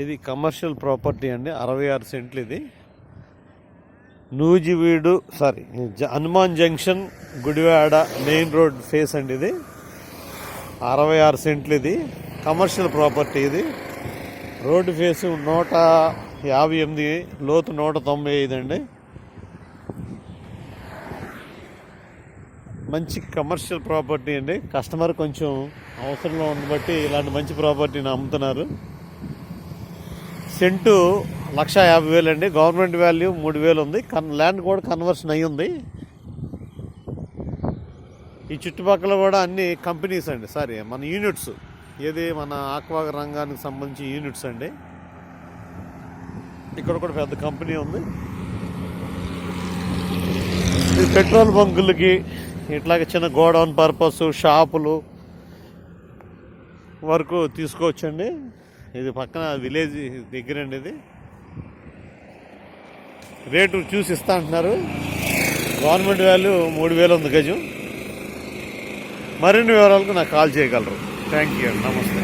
ఇది commercial property అండి. అరవై ఆరు సెంట్లు ఇది. Nuzvid sorry Hanuman junction Gudivada main road face అండి ఇది. అరవై ఆరు సెంట్లు ఇది. కమర్షియల్ ప్రాపర్టీ ఇది. రోడ్డు ఫేస్ నూట యాభై ఎనిమిది లోతు నూట తొంభై ఐదు అండి. మంచి కమర్షియల్ ప్రాపర్టీ అండి. కస్టమర్ కొంచెం అవసరంలో ఉండబట్టి బట్టి ఇలాంటి మంచి ప్రాపర్టీని అమ్ముతున్నారు. సెంటు లక్ష యాభై వేలు అండి గవర్నమెంట్ వాల్యూ మూడు వేలు ఉంది. కన్ ల్యాండ్ కూడా కన్వర్షన్ అయ్యి ఉంది. ఈ చుట్టుపక్కల కూడా అన్ని కంపెనీస్ అండి. సారీ మన యూనిట్స్. ఏది మన ఆక్వా రంగానికి సంబంధించి యూనిట్స్ అండి. ఇక్కడ కూడా పెద్ద కంపెనీ ఉంది. ఇది పెట్రోల్ బంకులకి ఇట్లాగే చిన్న గోడౌన్ పర్పస్ షాపులు వరకు తీసుకోవచ్చండి ఇది పక్కన విలేజ్ దగ్గర అండి ఇది. రేటు చూసి ఇస్తా అంటున్నారు. గవర్నమెంట్ వాల్యూ మూడు వేలు ఉంది గజం. మరిన్ని వివరాలకు నాకు కాల్ చేయగలరు. థ్యాంక్ యూ నమస్తే.